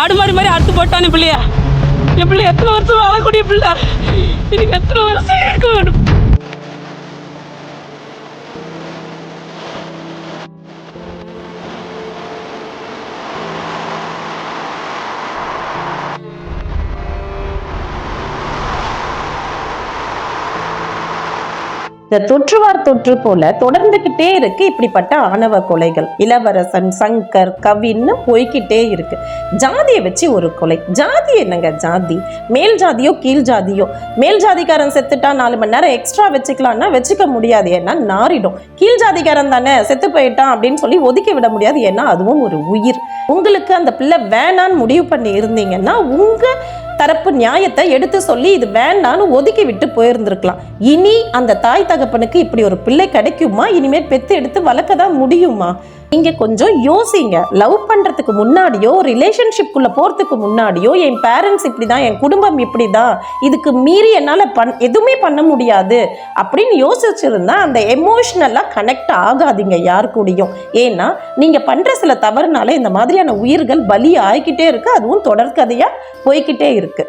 ஆடு மாடு மாதிரி அறுத்து போட்டான் பிள்ளையா? என் பிள்ளை எத்தனை வருஷம் வாழக்கூடிய பிள்ளை? எனக்கு எத்தனை வருஷம் இருக்க இந்த தொற்றுவார் தொற்று போல தொடர்ந்துகிட்டே இருக்கு இப்படிப்பட்ட ஆணவ கொலைகள். இளவரசன் சங்கர் கவின்னு போய்க்கிட்டே இருக்கு. ஜாதியை வச்சு ஒரு கொலை. ஜாதி என்னங்க ஜாதி? மேல் ஜாதியோ கீழ் ஜாதியோ? மேல் ஜாதிக்காரன் செத்துட்டா நாலு மணி நேரம் எக்ஸ்ட்ரா வச்சுக்கலாம்னா வச்சுக்க முடியாது. ஏன்னா நாரிடும். கீழ் ஜாதிக்காரன் தானே செத்து போயிட்டான் அப்படின்னு சொல்லி ஒதுக்கி விட முடியாது. ஏன்னா அதுவும் ஒரு உயிர். உங்களுக்கு அந்த பிள்ளை வேணான்னு முடிவு பண்ணி இருந்தீங்கன்னா உங்க தரப்பு நியாயத்தை எடுத்து சொல்லி இது வேண்டான்னு ஒதுக்கி விட்டு போயிருந்திருக்கலாம். இனி அந்த தாய் தகப்பனுக்கு இப்படி ஒரு பிள்ளை கிடைக்குமா? இனிமேல் பெத்து எடுத்து வளர்க்க தான் முடியுமா? நீங்க கொஞ்சம் யோசிங்க. லவ் பண்றதுக்கு முன்னாடியோ ரிலேஷன்ஷிப்குள்ள போறதுக்கு முன்னாடியோ என் பேரண்ட்ஸ் இப்படிதான் என் குடும்பம் இப்படிதான் இதுக்கு மீறி என்னால் பண் எதுவுமே பண்ண முடியாது அப்படின்னு யோசிச்சிருந்தா அந்த எமோஷ்னலாக கனெக்ட் ஆகாதீங்க யார் கூடயும். ஏன்னா நீங்க பண்ற சில தவறுனால இந்த மாதிரியான உயிர்கள் பலி ஆகிக்கிட்டே இருக்கு. அதுவும் தொடர்கதையா போய்க்கிட்டே இருக்கு.